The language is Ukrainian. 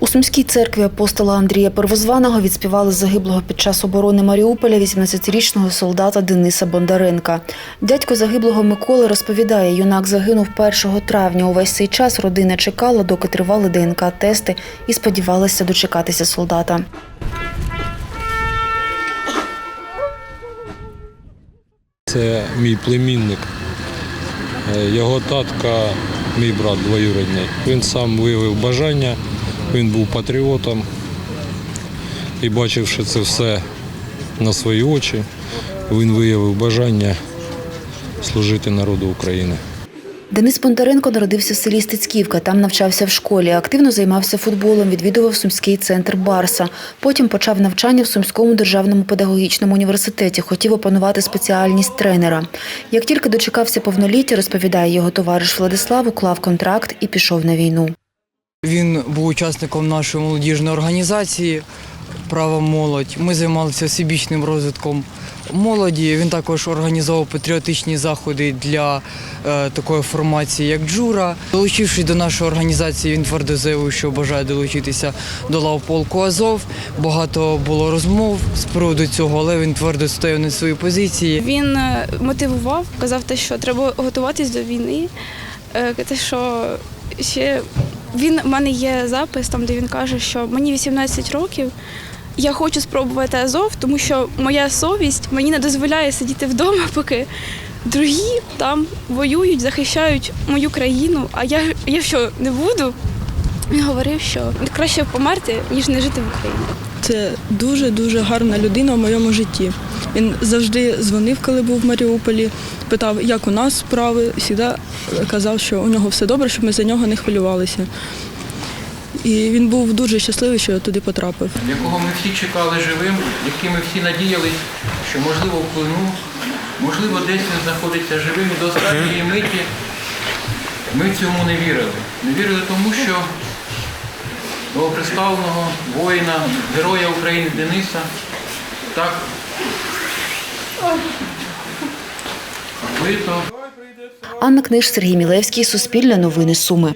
У Сумській церкві апостола Андрія Первозваного відспівали загиблого під час оборони Маріуполя 18-річного солдата Дениса Бондаренка. Дядько загиблого Миколи розповідає, юнак загинув 1 травня. Увесь цей час родина чекала, доки тривали ДНК-тести і сподівалася дочекатися солдата. Це мій племінник. Е, Його татка, мій брат двоюрідний. Він сам виявив бажання, він був патріотом і бачивши це все на свої очі, він виявив бажання служити народу України. Денис Бондаренко народився в селі Стецьківка. Там навчався в школі. Активно займався футболом, відвідував Сумський центр Барса. Потім почав навчання в Сумському державному педагогічному університеті. Хотів опанувати спеціальність тренера. Як тільки дочекався повноліття, розповідає його товариш Владислав, уклав контракт і пішов на війну. Він був учасником нашої молодіжної організації Права молодь. Ми займалися всебічним розвитком молоді. Він також організовував патріотичні заходи для е, такої формації, як Джура. Долучившись до нашої організації, він твердо заявив, що бажає долучитися до лав полку Азов. Багато було розмов з приводу цього, але він твердо стояв на своїй позиції. Він е, мотивував, казав те, що треба готуватись до війни. е, Те, що ще він в мене є запис, там де він каже, що мені 18 років. Я хочу спробувати Азов, тому що моя совість мені не дозволяє сидіти вдома, поки другі там воюють, захищають мою країну. А я, я що не буду? Він говорив, що краще померти, ніж не жити в Україні. Це дуже дуже гарна людина в моєму житті. Він завжди дзвонив, коли був в Маріуполі, питав, як у нас справи, завжди казав, що у нього все добре, щоб ми за нього не хвилювалися. І він був дуже щасливий, що туди потрапив. якого ми всі чекали живим, який ми всі надіялись, що можливо вплинув, можливо, десь він знаходиться живим і до останньої миті. Ми цьому не вірили. Не вірили тому, що новоприставленого воїна, героя України Дениса так. Анна Книж, Сергій Мілевський, Суспільне новини, Суми.